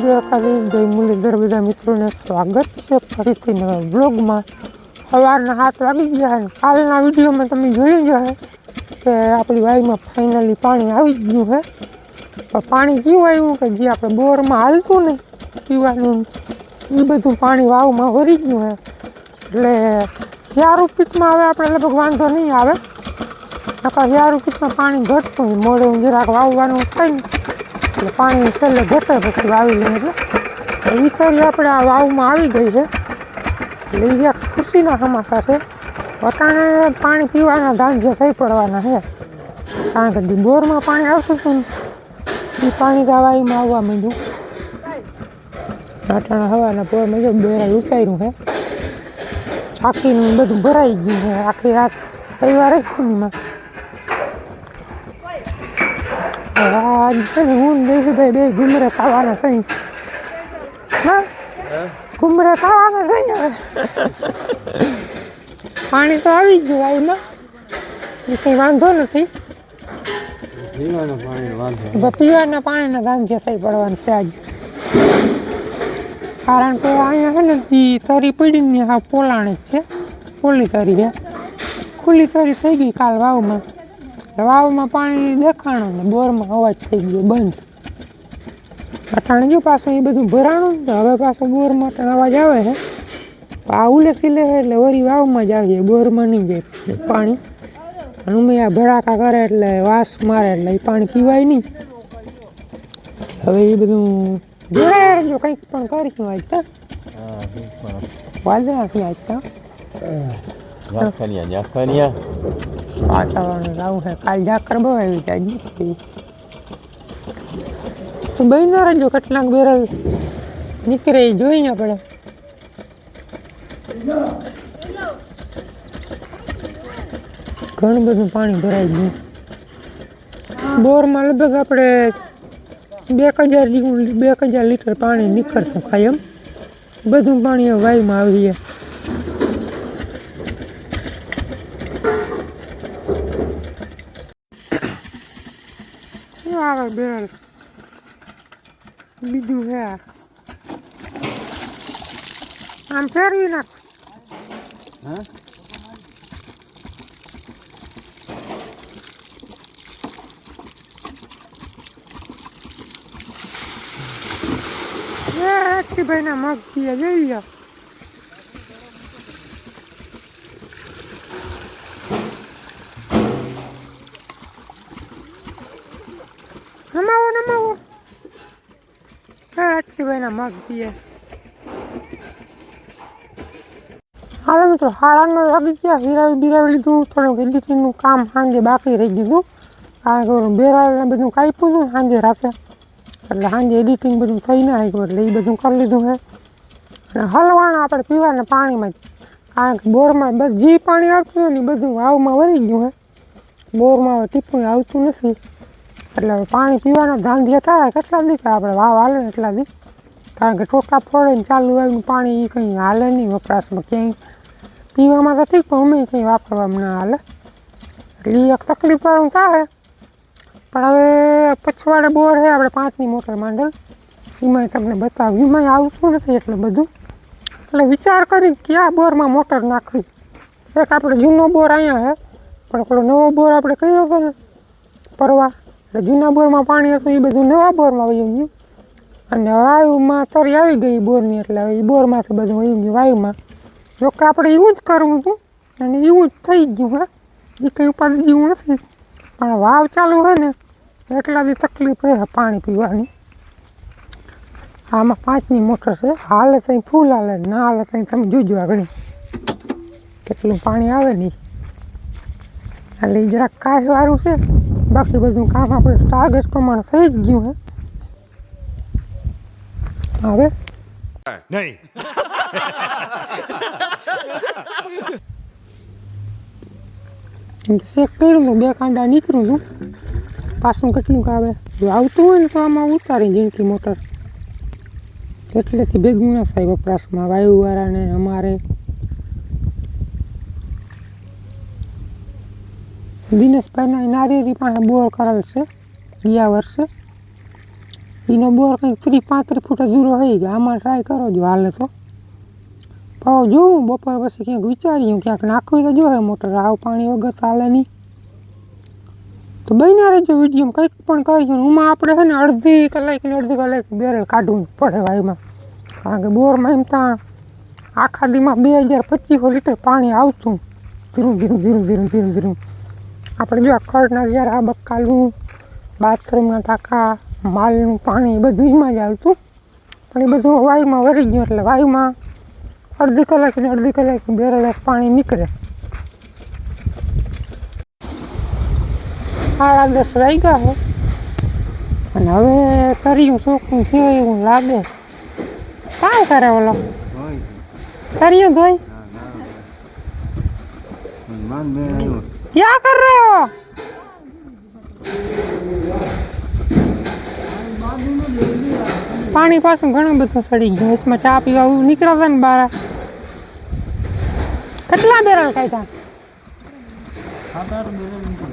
દ્વારકાધીશ જય મુરલીધર બધા મિત્રોને સ્વાગત છે ફરીથી નવા બ્લોગમાં સવારના હાથ વાગી ગયા અને કાલના વિડીયોમાં તમે જોયું જ કે આપણી વાઈમાં ફાઇનલી પાણી આવી જ ગયું છે. પણ પાણી કેવું આવ્યું કે જે આપણે બોરમાં હાલતું ને પીવાનું, એ બધું પાણી વાવમાં ભરી ગયું છે. એટલે ચાર રૂપિતમાં હવે આપણે લગભગ વાંધો નહીં આવે. નકા ચાર રૂપિતમાં પાણી ઘટતું મોડે જરાક વાવવાનું થાય ને એટલે પાણી છેલ્લે ઘટે પછી વાવી લઈએ એટલે. વિચારી આપણે આ વાવમાં આવી ગઈ છે. એટલે એ એક ખુશીના સમાચાર છે. વટાણે પાણી પીવાના ધાંજે થઈ પડવાના છે. કારણ કે બોરમાં પાણી આવતું હતું ને એ પાણી વાવીમાં આવવા માંડ્યું. વટાણા હવાના પોરમાં જો બેરા ઉચાર્યું છે. ચાકીનું બધું ભરાઈ ગયું છે. આખી રાત રાખ્યું નીમાં આજ હું દેવીભાઈ બે ઘુમરે ખાવાના સહી. હા? ઘુમરે ખાવાના સહી હવે. પાણી તો આવી જ ગયું વાયુમાં. એ કંઈ વાંધો નથી. પીવાનું પાણીના ધાંધ્ય થઈ પડવાનું છે આજ. કારણ કે અહીંયા છે ને એ તરી પડીને હા પોલાણ જ છે. પોલી તરી છે ખુલ્લી તરી થઈ ગઈ કાલ વાવમાં. વાવમાં પાણી દેખાણું ને બોરમાં અવાજ થઈ ગયો બંધ. અટાણ જો પાછું એ બધું ભરાણું ને હવે પાછો બોરમાં માટે અવાજ આવે છે આ ઉલેસી લે એટલે વરી વાવમાં જ આવીએ, બોરમાં નહીં જાય પાણી. અને ઉમે આ ભડાકા કરે એટલે વાસ મારે એટલે એ પાણી પીવાય નહીં. હવે એ બધું જોડાય જો કંઈક પણ કરીશું આજ તો. વાદળાથી આજ તો. ઝાખરિયા ઝાખરિયા વાતાવરણ લાવું છે. કાલ ઝાકર બહુ આવી જાય. તો બહેનો રહેજો, કેટલાક બેરલ નીકળે એ જોઈએ આપણે. ઘણું બધું પાણી ભરાઈ ગયું. બોરમાં લગભગ આપણે બે હજાર બે હજાર લીટર પાણી નીકળતું કાયમ બધું પાણી વાયુમાં આવી આવે બેરલ બીજું આ. આમ ફેરવી નાખ હા એ અક્ષીભાઈના મગ પીએ જઈ લો પીએ. હાલો મિત્રો હાડાનો લાગી ગયા. હીરાવી બિરાવી લીધું થોડુંક એડિટિંગનું કામ સાંજે બાકી રહી ગયું. કારણ કે બેરાળને બધું કાપ્યું હતું સાંજે રાતે. એટલે સાંજે એડિટિંગ બધું થઈ ના આવ્યું એટલે એ બધું કરી લીધું છે અને હલવાના આપણે પીવાના પાણીમાં કારણ કે બોરમાં જે પાણી આવતું હોય ને એ બધું વાવમાં વળી ગયું છે બોરમાં ટીપું આવતું નથી. એટલે પાણી પીવાના ધાંધિયા થાય. કેટલા દી આપણે વાવ હાલે એટલા દી કારણ કે ટોટા ફોડે ને ચાલુ આવ્યું પાણી એ કંઈ હાલે નહીં વપરાશમાં ક્યાંય. પીવામાં તો ઠીક, પણ અમે કંઈ વાપરવામાં ના હાલે. એટલે એ એક તકલીફ વાળું થાય પણ હવે પછવાડે બોર છે, આપણે પાંચની મોટર માંડલ. એમાંય તમને બતાવ્યું એમાંય આવતું નથી એટલે બધું. એટલે વિચાર કરી કયા બોરમાં મોટર નાખવી. એક આપણે જૂનો બોર અહીંયા છે, પણ પેલો નવો બોર આપણે કર્યો હતો ને, પરવા. એટલે જૂના બોરમાં પાણી હતું, એ બધું નવા બોરમાં વયું ગયું. અને વાયુમાં તરી આવી ગઈ બોરની, એટલે એ બોરમાંથી બધું વહી ગયું વાયુમાં. જો કે આપણે એવું જ કરવું હતું, અને એવું જ થઈ ગયું, હે. એ કંઈ ઉપાધિ જેવું નથી. પણ વાવ ચાલુ હોય ને એટલાથી તકલીફ રહે પાણી પીવાની. આમાં પાંચની મોટર છે, હાલે ત્યાં ફૂલ હાલે, ના હાલે ત્યાં તમે જોજો આગળ કેટલું પાણી આવે નહીં એટલે જરાક કાંઈ વાળું છે. બાકી બધું કામ આપણે ટાર્ગેટ પ્રમાણે થઈ જ ગયું, હે. હવે નહીં. ચેક કર્યું હતું બે કાંડા નીકળ્યું હતું પાછું કેટલુંક આવે. જો આવતું હોય ને તો આમાં ઉતારી જીણકી મોટર. એટલેથી ભેગું ના થાય વપરાશમાં. વાયુવાળાને અમારે. દિનેશભાઈના નારિયેરી પાસે બોર કરેલ છે. ગયા વર્ષે. એનો બોર કંઈક ત્રીસ પાંત્રીસ ફૂટ અધૂરો થઈ ગયા. આમાં ટ્રાય કરો જો હાલે તો. ભાવ જોઉં, બપોર પછી ક્યાંક વિચાર્યું ક્યાંક નાખવી તો જોઈએ મોટર આવ પાણી વગર ચાલે નહીં. તો બન્યા રહેજો વીડિયો કંઈક પણ કરીશું ઉમાં આપણે છે ને અડધી કલાક ને અડધી કલાક બેરલ કાઢવું પડે વાયમાં કારણ કે બોરમાં એમ ત્યાં આખા દીમાં બે હજાર પચીસો લીટર પાણી આવતું. ધીરું ધીરું ધીરું ધીરું ધીરું ધીરું. આપણે જો આ ખડના જ્યારે બકાલું, બાથરૂમના ટાંકા માલનું પાણી બધું એમાં જ આવતું. પણ એ બધું વાયુમાં વળી ગયું એટલે વાયુમાં અડધી કલાક ને અડધી કલાક બે એક પાણી નીકળે. સાડા દસ વાગ્યા છે. અને હવે તરિયું શોખું થયો એવું લાગે. કામ કરે ઓલો? તરિયું ધોઈ? ક્યાં કર માન પાણી પાછું ઘણું બધું સડી ગયું. એમાં ચા પીવા નીકળ્યા હતા ને બાર. કેટલા બેરલ કાઢ્યા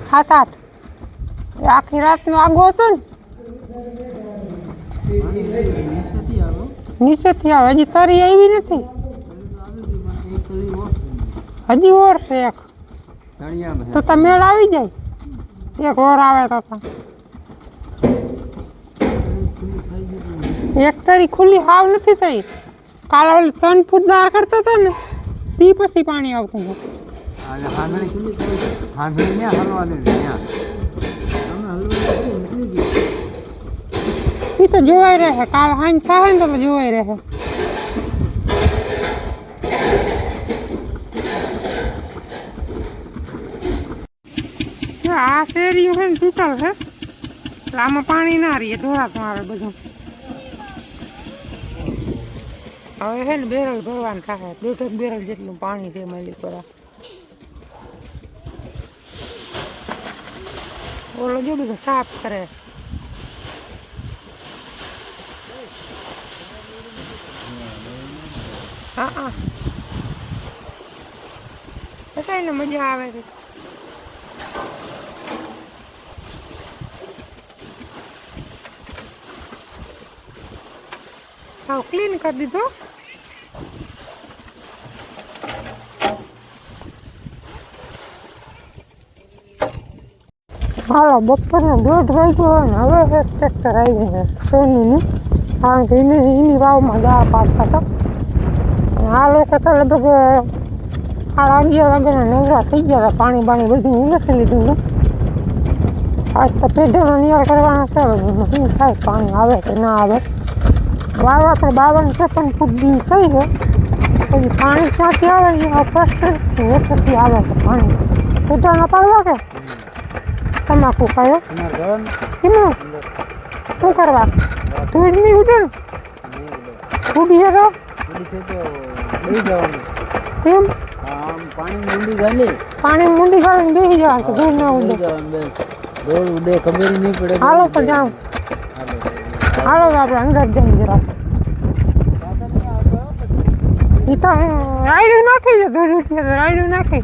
સાત આઠ આખી રાતનો આગો હતો ને. નીચેથી આવે. હજી તરી આવી નથી. હજી ઓર છે એક. તો તમે મેળ આવી જાય. એક ઓર આવે તો. એક તારી ખુલ્લી હાવ નથી થઈ. કાલે ઓલી ત્રણ ફૂટ દાર કરતા હતા ને તી પછી પાણી આવતું હતું. એ તો જોવાઈ રહે કાલ હાંજ થાય ને તો જોવાઈ રહે. આ શેરીયું છે ને તૂટલ છે એટલે આમાં પાણી ના રહીએ ઢોરાતું આવે બધું. હવે છે ને બેરલ ભરવાનું થાય. દોઢ બેરલ જેટલું પાણી છે મળી પર ઓલો જો બધું સાફ કરે. હા હા. બધાને મજા આવે છે. હાવ ક્લીન કરી દીધો. હાલો બપોરનો દોઢ વાગ્યો હોય ને, હવે એક ટ્રેક્ટર આવ્યું છે, સોનીનું. કારણ કે એને એની વાવમાં દવા પાડતા હતા આ લોકો તો લગભગ સાડા અગિયાર વાગ્યાના નવરા થઈ ગયા હતા, પાણી બાણી બધું ઉલસી લીધું હતું આજ તો પેઢાનો નિયાર કરવાનો છે શું થાય, પાણી આવે કે ના આવે. વાવ તો બાવન ત્રેપન ફૂટ થઈ છે. પછી પાણી ક્યાંથી આવે? એ પ્રશ્ન. આવે છે પાણી. પેઢાના પાડવા કે? તમાકુ કયો કેમનું શું કરવા? ધૂળ નહીં ઉડે ને? ઉડી છે તો? કેમ પાણી મૂંડી ગાલી પાણી મુંડી ગાલી બેસી જવાનું છે, ધૂળ ના ઉડે. ખબર નહીં પડે હાલો તો જાઉં. હાલો તો આપણે અંદર જઈએ જરા એ તો રાયડું નાખી છે, ધૂળ ઉઠી તો રાયડું નાખી.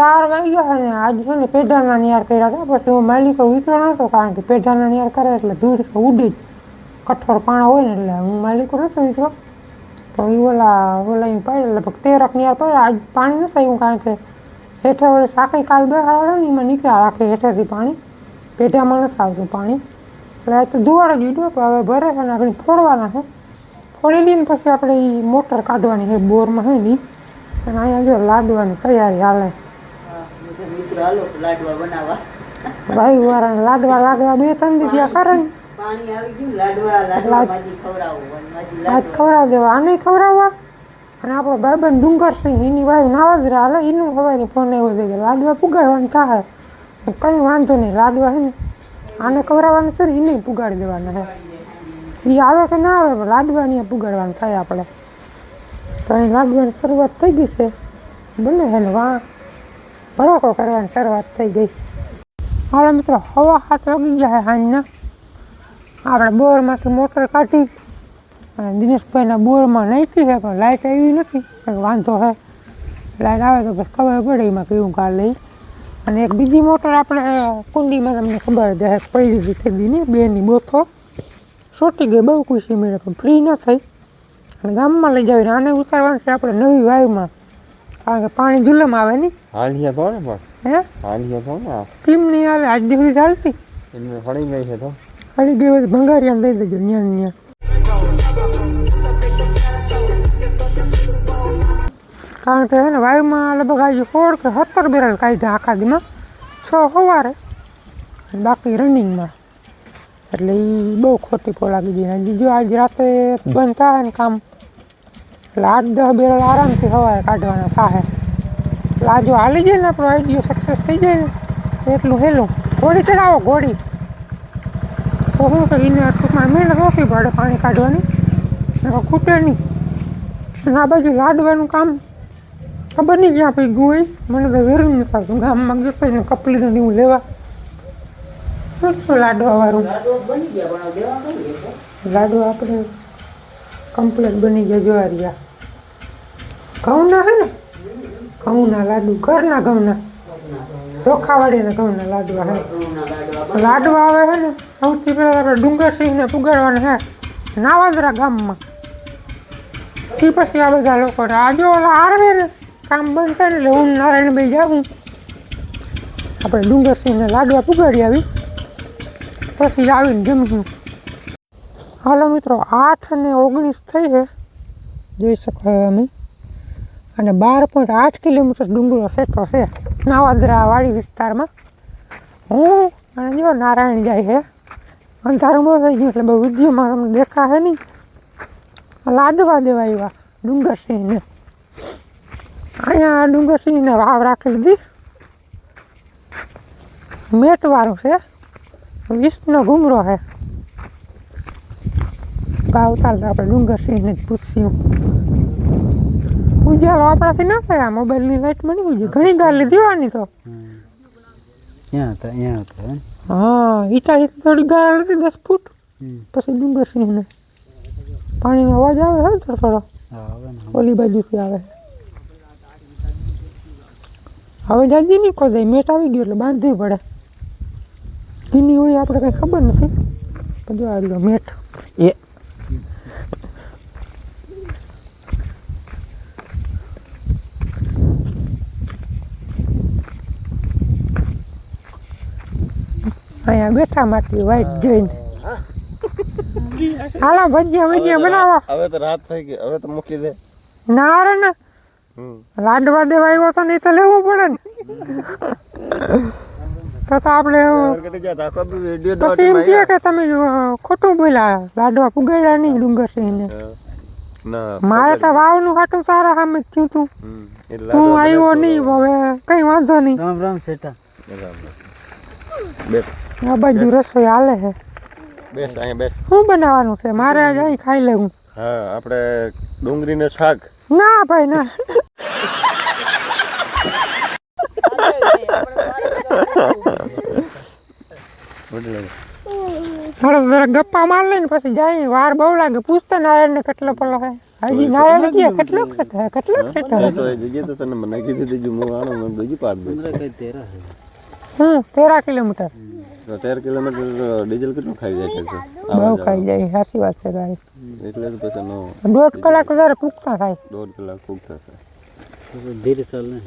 ચાર વાગ્યા છે ને, આજ છે ને પેઢાના નિયાર કર્યા હતા. પછી હું માલિકો ઉતરો નહોતો કારણ કે પેઢાના નિયાર કરે એટલે દૂર તો ઉડે જ. કઠોર પાણા હોય ને એટલે હું માલિકો નહોતો ઉતરો તો એ ઓલા ઓલા અહીં પાડ્યા લગભગ તેરક નિયાર પડ્યા આજ પાણી નથી આવ્યું, કારણ કે હેઠે ઓલે સાકઈ કાલ બેહાડે ને, એમાં નીકળ્યા રાખે હેઠેથી પાણી. પેઢામાં નથી આવતું પાણી. એટલે આ તો ધુવાડ જ ઉડ્યો, પણ હવે ભરે છે ને આપણે ફોડવાના છે. ફોડી લઈને પછી આપણે એ મોટર કાઢવાની છે, બોરમાં છે ને ઈ. અને અહીંયા જો લાડવાની તૈયારી હાલે. હાલો લાડવા બનાવવા. ભાઈ વારા લાડવા લાડવા બે ત્રણ દી ત્યાં કરે પાણી આવી ગયું લાડવા લાડવા ભાજી ખવડાવું અને માજી આજ ખવડાવ દેવા આને ખવડાવવા? અને આપણો ભાઈબંધ ડુંગરસિંહ એની વાય નાવાજ હાલે એનું સવારે ફોન આવ્યો છે કે લાડવા પુગાડવાનું થાય કંઈ વાંધો નહીં લાડવા છે ને. આને ખવડાવવાનું છે ને એને પુગાડી દેવાના છે એ આવે કે ના આવે પણ લાડવાની પુગાડવાનું થાય આપણે. તો અહીં લાડવાની શરૂઆત થઈ ગઈ છે. બને છે ને વાં ભડાકો કરવાની શરૂઆત થઈ ગઈ. હવે મિત્રો, હવા હાથ વાગી ગયા છે સાંજના આપણે બોરમાંથી મોટર કાઢી અને દિનેશભાઈના બોરમાં નાખી છે, પણ લાઇટ આવી નથી કંઈક વાંધો છે. લાઇટ આવે તો બસ ખબર પડે એમાં કેવું કાલ લઈ. અને એક બીજી મોટર આપણે કુંડીમાં તમને ખબર જ પડી હતી થઈ ને બેની બોથો. છોટી ગઈ, બહુ ખુશી મળે, પણ ફ્રી ન થઈ. અને ગામમાં લઈ જાવી આને ઉતારવાનું છે, આપણે નવી વાયુમાં કારણ કે પાણી જુલમ આવે નહીં? હાલિયા તો ને પણ. હે? હાલિયા તો ને કેમ નહીં આવે? આજ દિવસ ચાલતી? એમને ફળી ગઈ છે તો. ફળી ગઈ હોય તો ભંગારિયાને દઈ દેજો ન્યા ન્યા. કારણ કે એને ને વાયુમાં લગભગ આજે સોળ કે સત્તર બેરલ કાઢ્યા આખા દીમાં છ સવારે. બાકી રનિંગમાં. એટલે એ બહુ ખોટી પો લાગી ગઈ હજી જો આજ રાતે બંધ થાય ને કામ એટલે આઠ દસ બેરલ આરામથી સવારે કાઢવાના થાય એટલે આ જો હાલી જાય ને આપણો આઈડિયો સક્સેસ થઈ જાય ને એટલું હેલું. ઘોડી ચડાવો ઘોડી. તો શું કે એને ટૂંકમાં મહેનત ઓછી પડે પાણી કાઢવાની ખૂટે નહીં. અને આ બાજુ લાડવાનું કામ ખબર નહીં ક્યાં પછી ગયું હોય. મને તો વેરું નથી આવતું. ગામમાં ગયો તો એને કપલીને એવું લેવા. લાડવા વાળું? લાડવા આપણે કમ્પ્લેટ બની ગયા જોવારિયા ઘઉંના હે ને? ઘઉંના લાડુ, ઘરના ઘઉંના. ચોખાવાળીના ઘઉંના લાડવા હે. લાડવા આવે છે ને, સૌથી પહેલાં આપણે ડુંગરસિંહને પુગાડવાના હે, નાવાદરા ગામમાં. થી પછી આ બધા લોકો આ જો ઓલા આવે ને, કામ બંધ થાય એટલે હું નારાયણભાઈ જાઉં. આપણે ડુંગરસિંહને લાડવા પુગાડી આવી. પછી આવીને જમીશું. હાલો મિત્રો, આઠ અને ઓગણીસ થઈ છે. જોઈ શકો અમે અને બાર પોઈન્ટ આઠ કિલોમીટર ડુંગરો સેટો છે, નાવાદરાવાડી વિસ્તારમાં. હું અને જો નારાયણ જાય છે. અંધારું બહુ થઈ ગયું એટલે બહુ વિડીયોમાં તમને દેખાશે નહીં. લાડવા દેવા એવા ડુંગરસિંહને. અહીંયા ડુંગરસિંહને વાવ રાખી લીધી. મેટવાળું છે. વિષ્ણુ ઘુમરો છે. ભાવ ચાલતા આપણે ડુંગરસિંહને જ પૂછ્યું ઉજાલો આપણાથી ના થાય આ મોબાઈલની લાઈટ મળી ગઈ ઘણી ગાર લીધી હોવાની તો. ત્યાં હતા? અહીંયા હતા હે? હા ઈટાથી થોડી ગાર હતી દસ ફૂટ. પછી ડુંગરસિંહને પાણીનો અવાજ આવે હે થોડો થોડો? ઓલી બાજુથી આવે. હવે જાજી નહીં કોઈ મેટ આવી ગયો એટલે બાંધવી પડે. ધીમી હોય આપણે કંઈ ખબર નથી. બધું આવી ગયો મેટ. એ અહીંયા બેઠા માટલી વાઈટ જોઈને. હાલો ભજીયા ભજીયા બનાવો. હવે તો રાત થઈ ગઈ હવે તો મૂકી દે. ના રે ને. લાડવા દેવા આવ્યો તો નહીં તો લેવું પડે ને. તો તો આપણે પછી એમ કહે કે તમે ખોટું બોલ્યા. લાડવા પુગાડ્યા નહીં ડુંગરસિંહને. ના મારે તો વાવનું ખાટું તારા સામે થયું તું. તું આવ્યો નહીં હવે કઈ વાંધો નહીં. રામ રામ શેઠા. આ બાજુ રસોઈ હાલે છે. બેસ અહીંયા બેસ. શું બનાવવાનું છે? મારે આજે અહીં ખાઈ લેવું. હા આપણે ડુંગળીને શાક. ના ભાઈ ના. બદલે હાલો જરા ગપ્પા માર લઈને પછી જાય. વાર બહુ લાગે. પૂછતા નારાયણને કેટલો પલો હે હજી નારાયણ કે કેટલો ખેત હે? કેટલો ખેત હે તો એ જગ્યાએ તો તને મને કીધું દીધું હું આણું મને બીજી પાડ દે. પંદર કઈ તેરા છે હમ તેરા કિલોમીટર. તો તેર કિલોમીટર ડીઝલ કેટલું ખાઈ જાય છે બહુ ખાઈ જાય સાચી વાત છે તારી. એટલે જ પછી નો દોઢ કલાક વધારે પૂછતા થાય. દોઢ કલાક ખૂબ થશે તો ધીરે ચાલ ને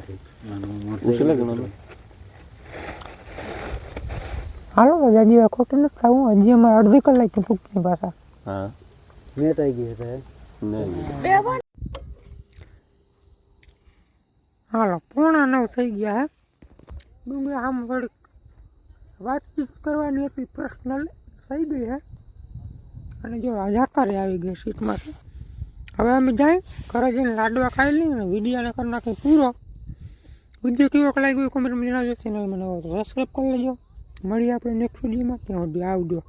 મોટર ઉછલે કે ના હાલો તો જાજી વાર ખોટું નથી થવું હજી અમારે અડધી કલાકની પૂછની પાછા. હા. મેટ આવી ગઈ છે નહીં. હાલો પોણા નવ થઈ ગયા હે. ડુંગળી આમ થોડીક વાતચીત કરવાની હતી પર્સનલ થઈ ગઈ હે? અને જો જાકારે આવી ગઈ સીટમાંથી. હવે અમે જાય, ઘરે જઈને લાડવા ખાઈ લઈએ અને વિડીયાને કરી નાખી પૂરો. વીડિયો કેવો લાગ્યો કોમેન્ટમાં જણાવજો. ચેનલ મને સબસ્ક્રાઈબ કરી લેજો. મળીએ આપણે નેક્સ્ટ વિડીયોમાં ત્યાં આવજો.